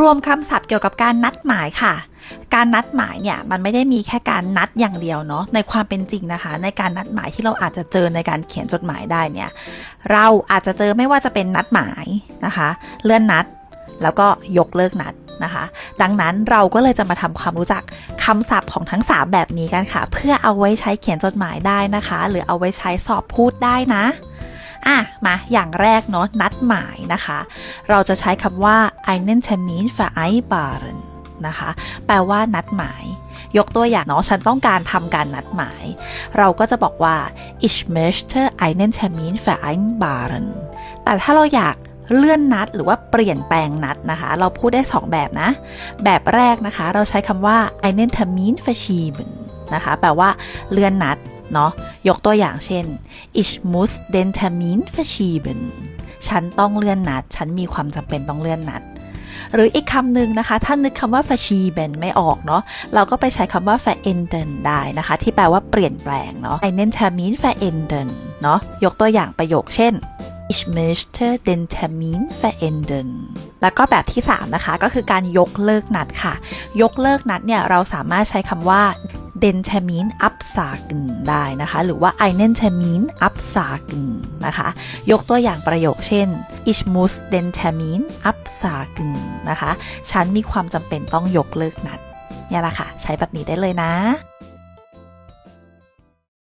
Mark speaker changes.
Speaker 1: รวมคำศัพท์เกี่ยวกับการนัดหมายค่ะ การนัดหมายเนี่ยมันไม่ได้มีแค่การนัดอย่างเดียวเนาะในความเป็นจริงนะคะ ในการนัดหมายที่เราอาจจะเจอในการเขียนจดหมายได้เนี่ยเราอาจจะเจอไม่ว่าจะเป็นนัดหมายนะคะ เลื่อนนัด แล้วก็ยกเลิกนัดนะคะ ดังนั้นเราก็เลยจะมาทำความรู้จักคำศัพท์ของทั้ง 3 แบบนี้กันค่ะ เพื่อเอาไว้ใช้เขียนจดหมายได้นะคะ หรือเอาไว้ใช้สอบพูดได้นะ อะมาอย่างแรกเนาะนัดหมายนะคะ เราจะใช้คำว่า einen Termin vereinbaren นะคะ แปลว่านัดหมาย ยกตัวอย่างเนาะฉันต้องการทำการนัดหมาย เราก็จะบอกว่า ich möchte einen Termin vereinbaren แต่ถ้าเราอยากเลื่อนนัดหรือว่าเปลี่ยนแปลงนัดนะคะ เราพูดได้ 2 แบบนะ แบบแรกนะคะ เราใช้คำว่า einen Termin verschieben นะคะ แปลว่าเลื่อนนัด เนาะยกตัวอย่างเช่น ich muss den Termin verschieben ฉันต้องเลื่อนนัด ฉันมีความจำเป็นต้องเลื่อนนัด หรืออีกคำหนึ่งนะคะ ถ้านึกคำว่า verschieben ไม่ออกเนาะเราก็ไปใช้คำว่า verändern ได้นะคะ ที่แปลว่าเปลี่ยนแปลงเนาะ einen Termin verändern เนาะยกตัวอย่างประโยคเช่น ich möchte den Termin verändern แล้วก็แบบที่ 3 นะคะ ก็คือการยกเลิกนัดค่ะ ยกเลิกนัดเนี่ย เราสามารถใช้คำว่า เดนชามินอัพซากึนได้นะคะ หรือว่าไอเนนชามินอัพซากึนนะคะ ยกตัวอย่างประโยคเช่นอิชมุสเดนชามินอัพซากึนนะคะ ฉันมีความจำเป็นต้องยกเลิกนัดเนี่ยแหละค่ะ ใช้แบบนี้ได้เลยนะ